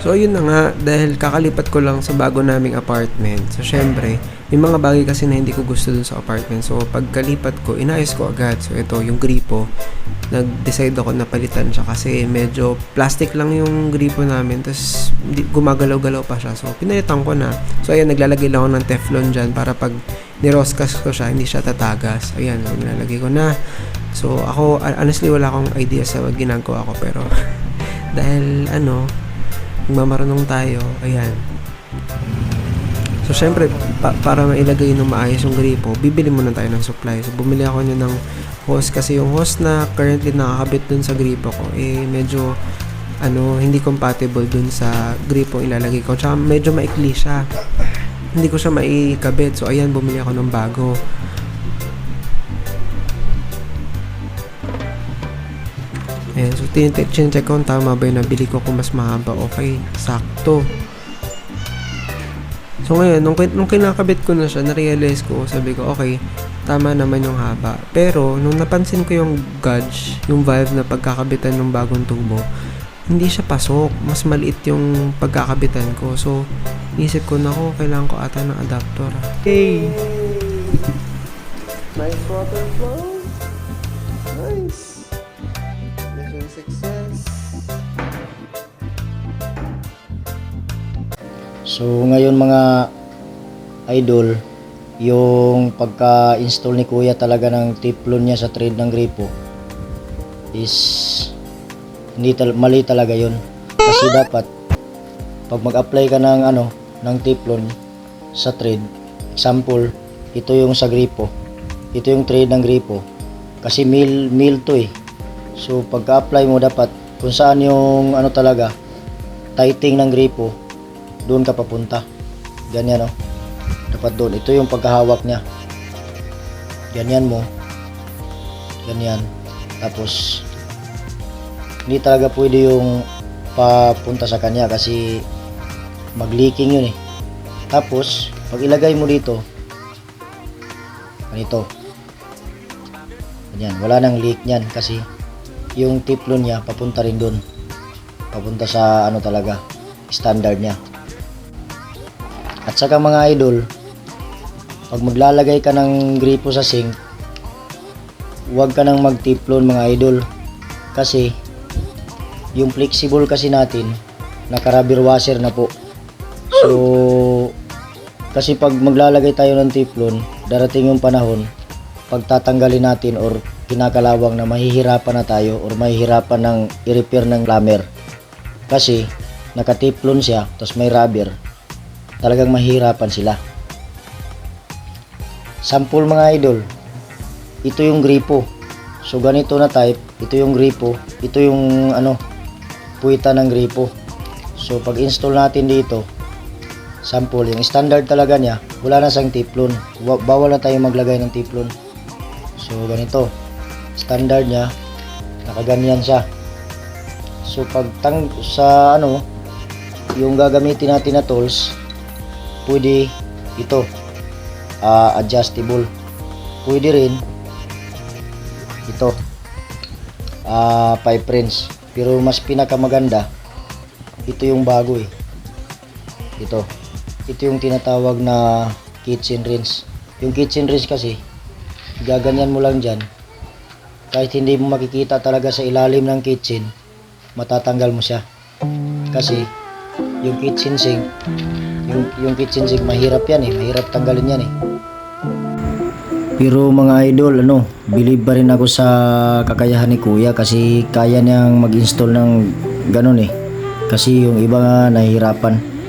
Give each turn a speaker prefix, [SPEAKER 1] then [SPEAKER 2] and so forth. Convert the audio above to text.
[SPEAKER 1] So yun na nga, dahil kakalipat ko lang sa bago naming apartment. So syempre, may mga bagay kasi na hindi ko gusto dun sa apartment. So pagkalipat ko, inayos ko agad. So ito, yung gripo, nag-decide ako na palitan siya kasi medyo plastic lang yung gripo namin. Tapos gumagalaw-galaw pa siya. So pinalitan ko na. So ayan, naglalagay lang ako ng Teflon dyan para pag niroskas ko siya, hindi siya tatagas. Ayan, so, nilalagay ko na. So ako, honestly, wala akong idea sa ginagawa ko. Pero dahil ano, magmamarunong tayo, ayan. So, syempre, pa- para mailagay ng maayos yung gripo, bibili muna tayo ng supply. So, bumili ako niya ng hose kasi yung hose na currently nakakabit dun sa gripo ko, eh, medyo, ano, hindi compatible dun sa gripo ilalagay ko. Tsaka, medyo maikli siya. Hindi ko siya maikabit. So, ayan, bumili ako ng bago. Ayan, so tinicheck check ko kung tama ba yung nabili ko kung mas mahaba. Okay, sakto. So ngayon, nung, nung kinakabit ko na siya, na-realize ko, sabi ko, okay, tama naman yung haba. Pero, nung napansin ko yung gauge, yung valve na pagkakabitan ng bagong tubo, hindi siya pasok. Mas maliit yung pagkakabitan ko. So, isip ko na ko, kailangan ko ata ng adapter. Hey! Nice water flow. Nice.
[SPEAKER 2] So ngayon mga idol, yung pagka-install ni Kuya talaga ng tiplon niya sa trade ng gripo is hindi tal- mali talaga yun. Kasi dapat pag mag-apply ka ng ano ng tiplon sa trade, example, ito yung sa gripo. Ito yung trade ng gripo. Kasi mil mil to eh. So pagka-apply mo dapat kung saan yung ano talaga tighting ng gripo doon ka papunta. Ganyan oh. Dapat doon. Ito yung pagkahawak niya. Ganyan mo. Ganyan. Tapos hindi talaga pwede yung papunta sa kanya kasi mag-leaking yun eh. Tapos, pag ilagay mo dito, ganito. Ganyan. Wala nang leak niyan kasi yung tiplon niya papunta rin doon. Papunta sa ano talaga, standard niya. At saka mga idol, pag maglalagay ka ng gripo sa sink, huwag ka nang magtiplon mga idol. Kasi, yung flexible kasi natin, naka rubber washer na po. So, kasi pag maglalagay tayo ng tiplon, darating yung panahon, pagtatanggalin natin or kinakalawang na mahihirapan na tayo or mahihirapan ng i-repair ng plumber. Kasi, nakatiplon siya, tapos may rubber, talagang mahirapan sila. Sample mga idol, ito yung gripo. So ganito na type, ito yung gripo, ito yung ano, puwita ng gripo. So pag install natin dito, sample, yung standard talaga niya, wala na siyang tiplon. Wa- Bawal na tayo maglagay ng tiplon. So ganito, standard niya, nakaganyan siya. So pag tang sa ano, yung gagamitin natin na tools, pwede ito ah, adjustable. Pwede rin ito ah 5 prints. Pero mas pinakamaganda ito yung bago eh. Ito. Ito yung tinatawag na kitchen rinse. Yung kitchen rinse kasi gaganyan mo lang dyan. Kahit hindi mo makikita talaga sa ilalim ng kitchen matatanggal mo siya. Kasi yung kitchen sink yung, yung kitchen sink mahirap yan eh. Mahirap tanggalin yan eh. Pero mga idol ano believe pa rin ako sa kakayahan ni kuya kasi kaya niyang mag-install ng ganun eh. Kasi yung iba nga nahihirapan